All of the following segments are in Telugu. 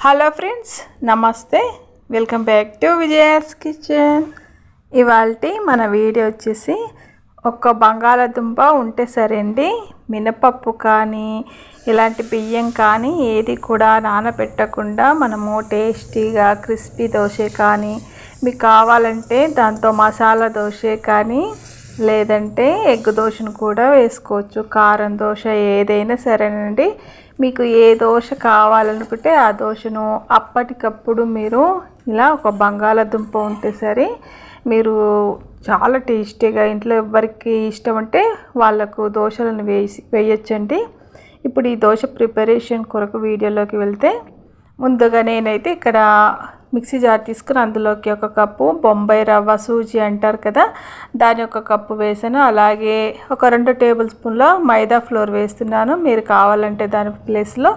హలో ఫ్రెండ్స్ నమస్తే. Welcome back to Vijaya's kitchen ఇవాళ మన వీడియో వచ్చేసి ఒక్క బంగాళాదుంప ఉంటే సరేండి. మినపప్పు కానీ ఇలాంటి బియ్యం కానీ ఏది కూడా నానబెట్టకుండా మనము టేస్టీగా క్రిస్పీ దోశ కానీ మీకు కావాలంటే దాంతో మసాలా దోశ కానీ లేదంటే ఎగ్ దోశను కూడా వేసుకోవచ్చు. కారం దోశ ఏదైనా సరేనండి. మీకు ఏ దోశ కావాలనుకుంటే ఆ దోశను అప్పటికప్పుడు మీరు ఇలా ఒక బంగాళాదుంప ఉంటే సరే మీరు చాలా టేస్టీగా ఇంట్లో ఎవరికి ఇష్టం అంటే వాళ్ళకు దోశలను వేసి వేయచ్చండి. ఇప్పుడు ఈ దోశ ప్రిపరేషన్ కొరకు వీడియోలోకి వెళ్తే ముందుగా నేనైతే ఇక్కడ మిక్సీ జార్ తీసుకుని అందులోకి ఒక కప్పు బొంబాయి రవ్వ సూజీ అంటారు కదా దాని ఒక కప్పు వేసాను. అలాగే ఒక రెండు టేబుల్ స్పూన్ల మైదా ఫ్లోర్ వేస్తున్నాను. మీరు కావాలంటే దాని ప్లేస్లో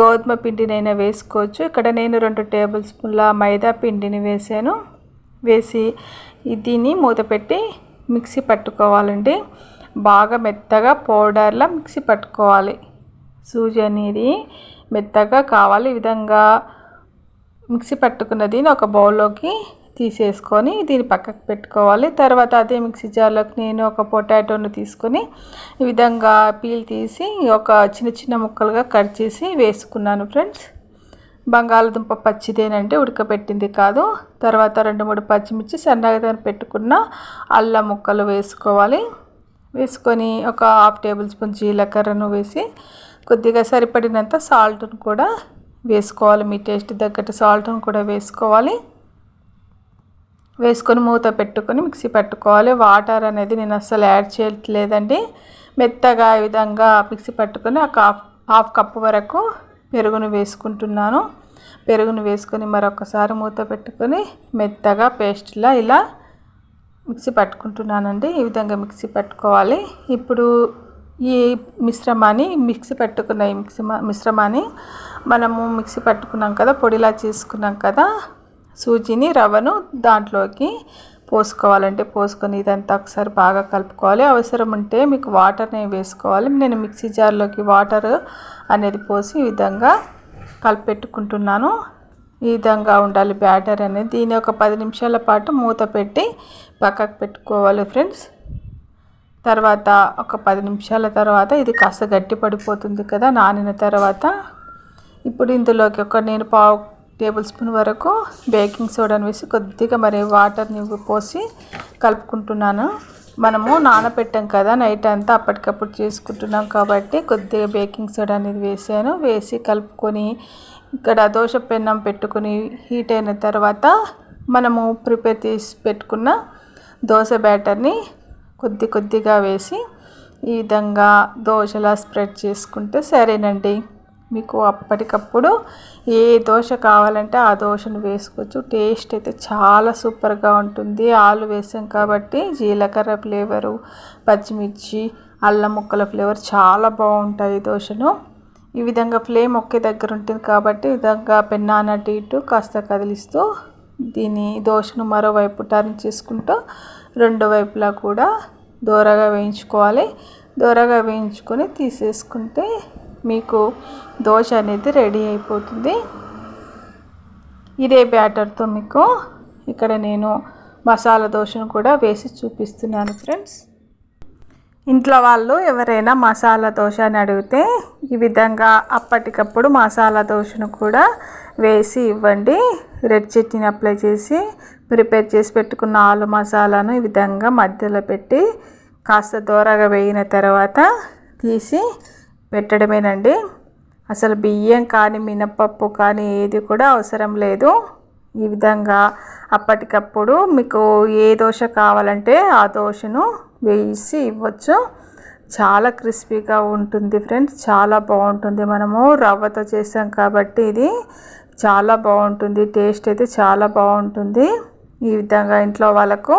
గోధుమ పిండినైనా వేసుకోవచ్చు. ఇక్కడ నేను రెండు టేబుల్ స్పూన్ల మైదా పిండిని వేసాను. వేసి దీన్ని మూత పెట్టి మిక్సీ పట్టుకోవాలండి. బాగా మెత్తగా పౌడర్లా మిక్సీ పట్టుకోవాలి. సూజీ అనేది మెత్తగా కావాలి. ఈ విధంగా మిక్సీ పట్టుకున్నది ఒక బౌల్లోకి తీసేసుకొని దీన్ని పక్కకు పెట్టుకోవాలి. తర్వాత అదే మిక్సీ జార్లోకి నేను ఒక పొటాటోను తీసుకొని ఈ విధంగా పీల్ తీసి ఒక చిన్న చిన్న ముక్కలుగా కట్ చేసి వేసుకున్నాను ఫ్రెండ్స్. బంగాళదుంప పచ్చిదేనంటే ఉడకబెట్టింది కాదు. తర్వాత రెండు మూడు పచ్చిమిర్చి సన్నగా పెట్టుకున్న అల్లం ముక్కలు వేసుకోవాలి. వేసుకొని ఒక హాఫ్ టేబుల్ స్పూన్ జీలకర్రను వేసి కొద్దిగా సరిపడినంత సాల్ట్ను కూడా వేసుకోవాలి మీ టేస్ట్ తగ్గట్టు సాల్ట్ను కూడా వేసుకోవాలి. వేసుకొని మూత పెట్టుకొని మిక్సీ పెట్టుకోవాలి. వాటర్ అనేది నేను అస్సలు యాడ్ చేయట్లేదండి. మెత్తగా ఈ విధంగా మిక్సీ పట్టుకొని ఒక హాఫ్ హాఫ్ కప్పు వరకు పెరుగును వేసుకుంటున్నాను. పెరుగును వేసుకొని మరొకసారి మూత పెట్టుకొని మెత్తగా పేస్ట్లా ఇలా మిక్సీ పట్టుకుంటున్నానండి. ఈ విధంగా మిక్సీ పట్టుకోవాలి. ఇప్పుడు ఈ మిశ్రమాన్ని మిక్సీ పెట్టుకున్న ఈ మిక్సీ మిశ్రమాన్ని మనము మిక్సీ పట్టుకున్నాం కదా పొడిలా చేసుకున్నాం కదా సూజీని రవ్వను దాంట్లోకి పోసుకోవాలంటే పోసుకొని ఇదంతా ఒకసారి బాగా కలుపుకోవాలి. అవసరం ఉంటే మీకు వాటర్ని వేసుకోవాలి. నేను మిక్సీ జార్లోకి వాటర్ అనేది పోసి ఈ విధంగా కలిపెట్టుకుంటున్నాను. ఈ విధంగా ఉండాలి బ్యాటర్ అనేది. దీని ఒక పది నిమిషాల పాటు మూత పెట్టి పక్కకు పెట్టుకోవాలి ఫ్రెండ్స్. తర్వాత ఒక పది నిమిషాల తర్వాత ఇది కాస్త గట్టి పడిపోతుంది కదా నానిన తర్వాత ఇప్పుడు ఇందులోకి ఒక నేను పావు టేబుల్ స్పూన్ వరకు బేకింగ్ సోడాని వేసి కొద్దిగా మరి వాటర్ని పోసి కలుపుకుంటున్నాను. మనము నానబెట్టాం కదా నైట్ అంతా అప్పటికప్పుడు చేసుకుంటున్నాం కాబట్టి కొద్దిగా బేకింగ్ సోడా అనేది వేసాను. వేసి కలుపుకొని ఇక్కడ దోశ పెన్నం పెట్టుకుని హీట్ అయిన తర్వాత మనము ప్రిపేర్ చేసి పెట్టుకున్న దోశ బ్యాటర్ని కొద్ది కొద్దిగా వేసి ఈ విధంగా దోశలా స్ప్రెడ్ చేసుకుంటే సరేనండి. మీకు అప్పటికప్పుడు ఏ దోశ కావాలంటే ఆ దోశను వేసుకోవచ్చు. టేస్ట్ అయితే చాలా సూపర్గా ఉంటుంది. ఆలు వేసాం కాబట్టి జీలకర్ర ఫ్లేవరు పచ్చిమిర్చి అల్లం ముక్కల ఫ్లేవర్ చాలా బాగుంటాయి దోశను. ఈ విధంగా ఫ్లేమ్ ఒకే దగ్గర ఉంటుంది కాబట్టి ఈ విధంగా పెన్నాన ఇటు కాస్త కదిలిస్తూ దీని దోశను మరోవైపు టర్న్ చేసుకుంటూ రెండు వైపులా కూడా దోరగా వేయించుకోవాలి. దోరగా వేయించుకొని తీసేసుకుంటే మీకు దోశ అనేది రెడీ అయిపోతుంది. ఇదే బ్యాటర్తో మీకు ఇక్కడ నేను మసాలా దోశను కూడా వేసి చూపిస్తున్నాను ఫ్రెండ్స్. ఇంట్లో వాళ్ళు ఎవరైనా మసాలా దోశ అని అడిగితే ఈ విధంగా అప్పటికప్పుడు మసాలా దోశను కూడా వేసి ఇవ్వండి. రెడ్ చట్నీని అప్లై చేసి ప్రిపేర్ చేసి పెట్టుకున్న ఆలు మసాలాను ఈ విధంగా మధ్యలో పెట్టి కాస్త దూరగా వేయిన తర్వాత తీసి పెట్టడమేనండి. అసలు బియ్యం కానీ మినపప్పు కానీ ఏది కూడా అవసరం లేదు. ఈ విధంగా అప్పటికప్పుడు మీకు ఏ దోశ కావాలంటే ఆ దోశను వేసి ఇవ్వచ్చు. చాలా క్రిస్పీగా ఉంటుంది ఫ్రెండ్స్. చాలా బాగుంటుంది. మనము రవ్వతో చేసాం కాబట్టి ఇది చాలా బాగుంటుంది. టేస్ట్ అయితే చాలా బాగుంటుంది. ఈ విధంగా ఇంట్లో వాళ్ళకు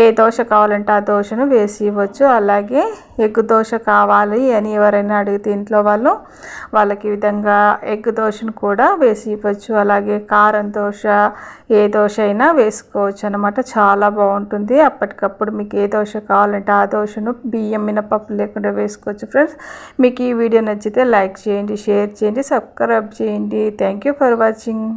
ఏ దోశ కావాలంటే ఆ దోశను వేసి ఇవ్వచ్చు. అలాగే ఎగ్ దోశ కావాలి అని ఎవరైనా అడిగితే ఇంట్లో వాళ్ళు వాళ్ళకి ఈ విధంగా ఎగ్ దోశను కూడా వేసి ఇవ్వచ్చు. అలాగే కారం దోశ ఏ దోశ అయినా వేసుకోవచ్చు అనమాట చాలా బాగుంటుంది. అప్పటికప్పుడు మీకు ఏ దోశ కావాలంటే ఆ దోశను బియ్యం మినపప్పు లేకుండా వేసుకోవచ్చు ఫ్రెండ్స్. మీకు ఈ వీడియో నచ్చితే లైక్ చేయండి షేర్ చేయండి సబ్స్క్రైబ్ చేయండి. Thank you for watching.